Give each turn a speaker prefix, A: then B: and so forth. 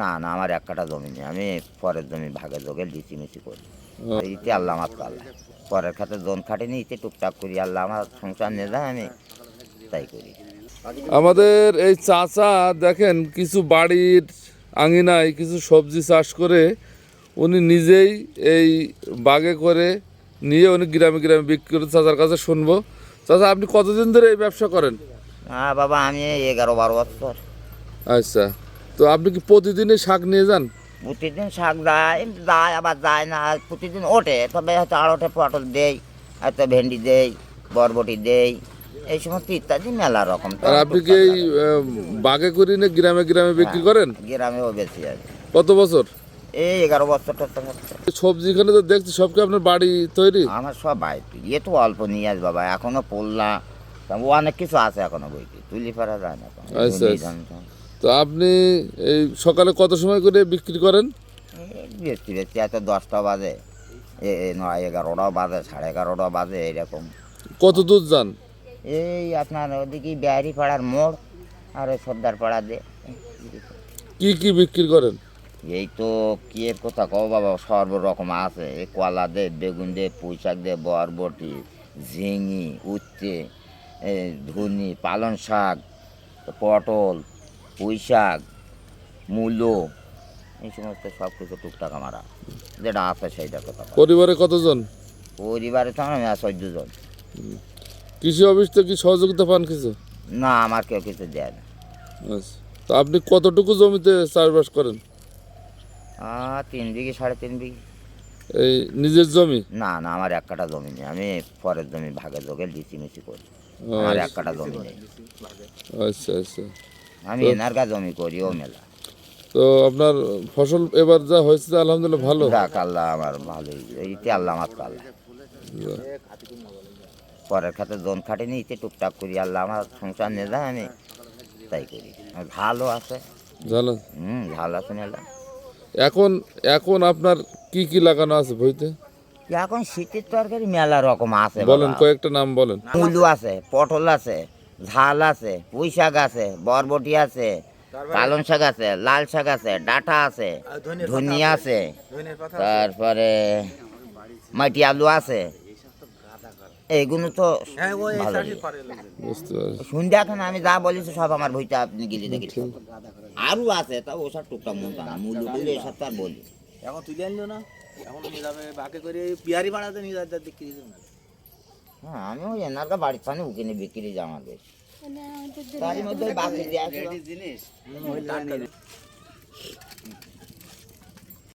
A: না না আমার এক কাটা জমি নেই। আমি পরের জমি ভাগে যোগে লিচি মিচি করি। ইতে আল্লাহ আমার পাল্লা পরের খাতে জোন খাটিনি ইতে টুকটাক করি আল্লাহ আমার সংসার নিয়ে যায় আমি তাই করি।
B: আমাদের এই চাচা দেখেন কিছু বাড়ির আঙিনায় কিছু সবজি চাষ করে উনি নিজেই এই বাগে করে নিয়ে উনি গ্রামে গ্রামে বিক্রি করে চাচার কাছে শুনব। চাচা আপনি কতদিন ধরে এই ব্যবসা করেন?
A: হ্যাঁ বাবা আমি এগারো বারো বছর।
B: আচ্ছা। তো আপনি কি প্রতিদিনই শাক নিয়ে যান?
A: প্রতিদিন শাক যায় যায় আবার যায় না প্রতিদিন ওঠে। তবে হয়তো আর ওঠে পটল দেই হয়তো ভেন্ডি দেই বরবটি দেই এই সমস্ত ইত্যাদি মেলা রকম।
B: আর আপনি কি এই বাগে করে না গ্রামে গ্রামে বিক্রি করেন?
A: গ্রামেও বেশি আছে
B: কত বছর?
A: এই এগারো বছর
B: সবজি এখানে তো দেখছি সব কি আপনার বাড়ি তৈরি?
A: আমার সব বাড়িতে। ইয়ে তো অল্প নিয়ে আস বাবা এখনও পোল্লা ও অনেক কিছু আছে এখনও বইতে। তুলি ফেরা যায় না
B: তো আপনি এই সকালে কত সময় করে বিক্রি করেন?
A: বেশি বেশি এত দশটা বাজে। নয় এগারোটাও বাজে সাড়ে এগারোটাও বাজে এরকম।
B: কত দূর যান?
A: এই আপনার ওদিকে বিহারি পাড়ার মোড় আর ওই সর্দার পাড়া দে
B: কি কি বিক্রি করেন?
A: এই তো কি এর কথা কও বাবা সর্ব রকম আছে। এই কলা দে বেগুন দে পুঁই শাক দে বরবটি ঝিঙি উচ্ছে ধুনি পালং শাক পটল পুঁই শাক মূলো এই সমস্ত সব কিছু টুকটাক আমারা যেটা আছে সেইটার কথা
B: পরিবারে কতজন?
A: পরিবারে তো আমি চোদ্দ জন
B: কৃষি অফিস থেকে কি সহযোগিতা পান কিছু?
A: না আমার কেউ কিছু দেয় না।
B: আচ্ছা। তো আপনি কতটুকু জমিতে চাষবাস করেন?
A: তিন বিঘি সাড়ে তিন বিঘি।
B: এই নিজের জমি?
A: না না আমার এক কাটা জমি নেই। আমি পরের জমি ভাগে যোগে লিচি মিচি করি। আমার এক কাটা জমি নেই।
B: আচ্ছা আচ্ছা।
A: আমি এনার্গা জমি করি ও মেলা।
B: তো আপনার ফসল এবার যা হয়েছে আলহামদুলিল্লাহ ভালো?
A: ডাক আল্লাহ আমার ভালোই। এইতে আল্লাহ আমার পাল্লা পরের খাতে জোন খাটিনি ইতে টুকটাক করি আল্লাহ আমার সংসার নিয়ে যায় আমি তাই করি। ভালো আছে।
B: জানেন
A: হুম ভালো আছে মেলা।
B: এখন এখন আপনার কি কি লাগানো আছে বইতে?
A: এখন শীতের তরকারি মেলা রকম আছে
B: বলেন কয়েকটা নাম বলেন।
A: মূলো আছে পটল আছে ঝাল আছে পুঁই শাক আছে বরবটি আছে পালং শাক আছে লাল শাক আছে ডাটা আছে ধনিয়া আছে? তারপরে মাটি আলু আছে। এইগুলো তো ভালোই। শুনতে এখন আমি যা বলেছি সব আমার বইটা আপনি গেলে দেখি আরও আছে তা ওসব টুকটাক মন না মূল্য টুল্য এসব তো আর বলি।
C: এখন তুলে আনলো না? এখন নিয়ে যাবে বাকে করে বিহারি পাড়াতে নিয়ে যাবে বিক্রি
A: হ্যাঁ আমি ওই এনারকা বাড়ির সামনে উকিনে বিক্রি জামার বেশ তারই মধ্যে বাকি দিয়ে আসি
C: জিনিস?